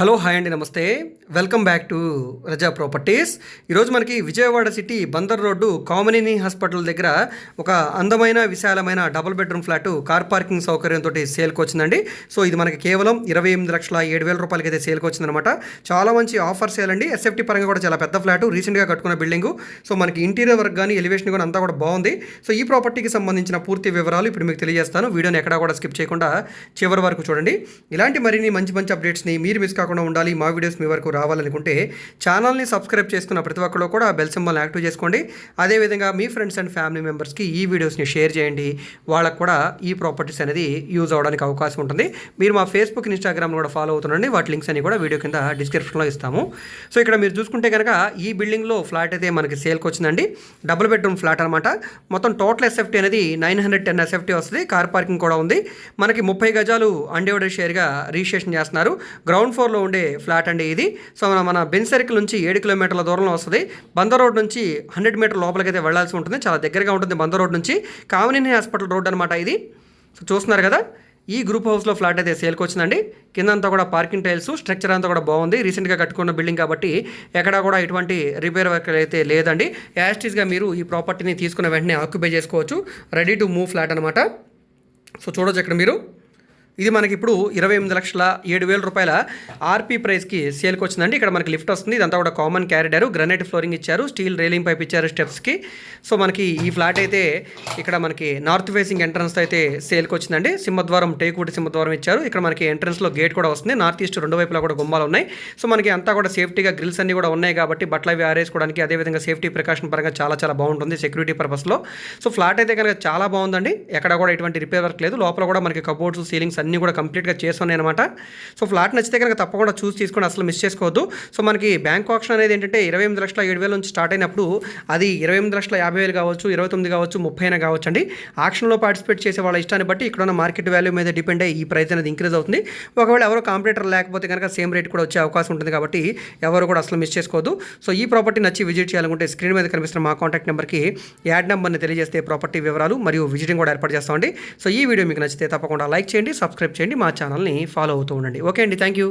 Hello hi అండి నమస్తే. Welcome back to Raza properties. ఈరోజు మనకి Vijayawada city Bandar road Kamineni hospital దగ్గర ఒక అందమైన విశాలమైన double bedroom flat car parking సౌకర్యంతో సేల్కి వచ్చిందండి. సో ఇది మనకి కేవలం ఇరవై ఎనిమిది లక్షల ఏడు వేల రూపాయలకి అయితే సేల్కి వచ్చిందనమాట చాలా మంచి ఆఫర్ సేల్ అండి. ఎస్ఎఫ్టీ పరంగా కూడా చాలా పెద్ద ఫ్లాట్ రీసెంట్గా కట్టుకున్న బిల్డింగ్ సో మనకి ఇంటీరియర్ వర్క్ కానీ ఎలివేషన్ కానీ అంతా కూడా బాగుంది. సో ఈ ప్రాపర్టీకి సంబంధించిన పూర్తి వివరాలు ఇప్పుడు మీకు తెలియజేస్తాను. వీడియోని ఎక్కడా కూడా స్కిప్ చేయకుండా చివరి వరకు చూడండి. ఇలాంటి మరిన్ని మంచి మంచి అప్డేట్స్ని మీరు మిస్ కాకుండా ఉండాలి. మా వీడియోస్ మీ వరకు రావాలనుకుంటే ఛానల్ని సబ్స్క్రైబ్ చేసుకున్న ప్రతి ఒక్కరు కూడా బెల్ సింబల్ని యాక్టివ్ చేసుకోండి. అదేవిధంగా మీ ఫ్రెండ్స్ అండ్ ఫ్యామిలీ మెంబర్స్కి ఈ వీడియోస్ని షేర్ చేయండి. వాళ్ళకు కూడా ఈ ప్రాపర్టీస్ అనేది యూజ్ అవడానికి అవకాశం ఉంటుంది. మీరు మా ఫేస్బుక్ ఇన్స్టాగ్రామ్ కూడా ఫాలో అవుతుండండి. వాటి లింక్స్ అన్ని కూడా వీడియో కింద డిస్క్రిప్షన్లో ఇస్తాము. సో ఇక్కడ మీరు చూసుకుంటే కనుక ఈ బిల్డింగ్లో ఫ్లాట్ అయితే మనకి సేల్కి వచ్చిందండి. డబుల్ బెడ్రూమ్ ఫ్లాట్ అనమాట మొత్తం టోటల్ ఎస్ఎఫ్టీ అనేది నైన్ హండ్రెడ్ టెన్ ఎస్ఎఫ్టీ వస్తుంది. కార్ పార్కింగ్ కూడా ఉంది. మనకి ముప్పై గజాలు అన్డివైడెడ్ షేర్గా రిజిస్ట్రేషన్ చేస్తున్నారు. గ్రౌండ్ ఫ్లోర్ బందర్లో ఉండే ఫ్లాట్ అండి ఇది. సో మన మన బెన్ సర్కిల్ నుంచి ఏడు కిలోమీటర్ల దూరంలో వస్తుంది. బందర్ రోడ్ నుంచి హండ్రెడ్ మీటర్ లోపలికి అయితే వెళ్ళాల్సి ఉంటుంది. చాలా దగ్గరగా ఉంటుంది బందర్ రోడ్ నుంచి. కామినేని హాస్పిటల్ రోడ్ అనమాట ఇది. సో చూస్తున్నారు కదా ఈ గ్రూప్ హౌస్లో ఫ్లాట్ అయితే సేల్కి వచ్చిందండి. కిందంతా కూడా పార్కింగ్ టైల్స్ స్ట్రక్చర్ అంతా కూడా బాగుంది. రీసెంట్గా కట్టుకున్న బిల్డింగ్ కాబట్టి ఎక్కడా కూడా ఎటువంటి రిపేర్ వర్క్ అయితే లేదండి. యాస్టీస్గా మీరు ఈ ప్రాపర్టీని తీసుకున్న వెంటనే ఆక్యుపై చేసుకోవచ్చు. రెడీ టు మూవ్ ఫ్లాట్ అనమాట సో చూడొచ్చు ఇక్కడ మీరు. ఇది మనకి ఇప్పుడు ఇరవై ఎనిమిది లక్షల ఏడు వేల రూపాయల ఆర్పీ ప్రైస్కి సేల్కి వచ్చిందండి ఇక్కడ మనకి లిఫ్ట్ వస్తుంది. ఇదంతా కూడా కామన్ క్యారిడారు. గ్రనైట్ ఫ్లోరింగ్ ఇచ్చారు. స్టీల్ రైలింగ్ పైప్ ఇచ్చారు స్టెప్స్కి. సో మనకి ఈ ఫ్లాట్ అయితే ఇక్కడ మనకి నార్త్ ఫేసింగ్ ఎంట్రన్స్ అయితే సేల్కి వచ్చిందండి సింహద్వారం టేకువుడి సింహద్వారం ఇచ్చారు. ఇక్కడ మనకి ఎంట్రన్స్లో గేట్ కూడా వస్తుంది. నార్త్ ఈస్ట్ రెండు వైపులా కూడా గుమ్మాలు ఉన్నాయి. సో మనకి అంతా కూడా సేఫ్టీగా గ్రిల్స్ అన్ని కూడా ఉన్నాయి కాబట్టి బట్టలు అవి ఆరేసుకోవడానికి అదేవిధంగా సేఫ్టీ ప్రికాషన్ పరంగా చాలా చాలా బాగుంటుంది సెక్యూరిటీ పర్పస్లో. సో ఫ్లాట్ అయితే కనుక చాలా బాగుందండి. ఎక్కడ కూడా ఎటువంటి రిపేర్ వర్క్ లేదు. లోపల కూడా మనకి కబోర్డ్స్ సీలింగ్స్ అన్నీ కూడా కంప్లీట్గా చేస్తున్నాయి అనమాట సో ఫ్లాట్ నచ్చితే కనుక తప్పకుండా చూసి తీసుకొని అసలు మిస్ చేసుకోవద్దు. సో మనకి బ్యాంక్ ఆప్షన్ అనేది ఏంటంటే ఇరవై ఎనిమిది లక్షల ఏడు వేల నుంచి స్టార్ట్ అయినప్పుడు అది ఇరవై ఎనిమిది లక్షల యాభై వేలు కావచ్చు ఇరవై తొమ్మిది కావచ్చు ముప్పై అయినా కావచ్చు అండి. ఆక్షన్లో పార్టిసిపేట్ చేసే వాళ్ళ ఇష్టాన్ని బట్టి ఇక్కడ ఉన్న మార్కెట్ వాల్యూ మీద డిపెండ్ అయ్యి ఈ ప్రైస్ అనేది ఇంక్రీజ్ అవుతుంది. ఒకవేళ ఎవరో కాంపిటేటర్ లేకపోతే కనుక సేమ్ రేట్ కూడా వచ్చే అవకాశం ఉంటుంది కాబట్టి ఎవరు కూడా అసలు మిస్ చేసుకోవద్దు. సో ఈ ప్రాపర్టీ నచ్చి విజిట్ చేయాలనుకుంటే స్క్రీన్ మీద కనిపిస్తున్న మా కాంటాక్ట్ నెంబర్కి యాడ్ నెంబర్ని తెలియజేస్తే ప్రాపర్టీ వివరాలు మరియు విజిటింగ్ కూడా ఏర్పాటు చేస్తామండి. సో ఈ వీడియో మీకు నచ్చితే తప్పకుండా లైక్ చేయండి సబ్స్క్రైబ్ చేయండి మా ఛానల్ని ఫాలో అవుతూ ఉండండి. ఓకే అండి. Thank you.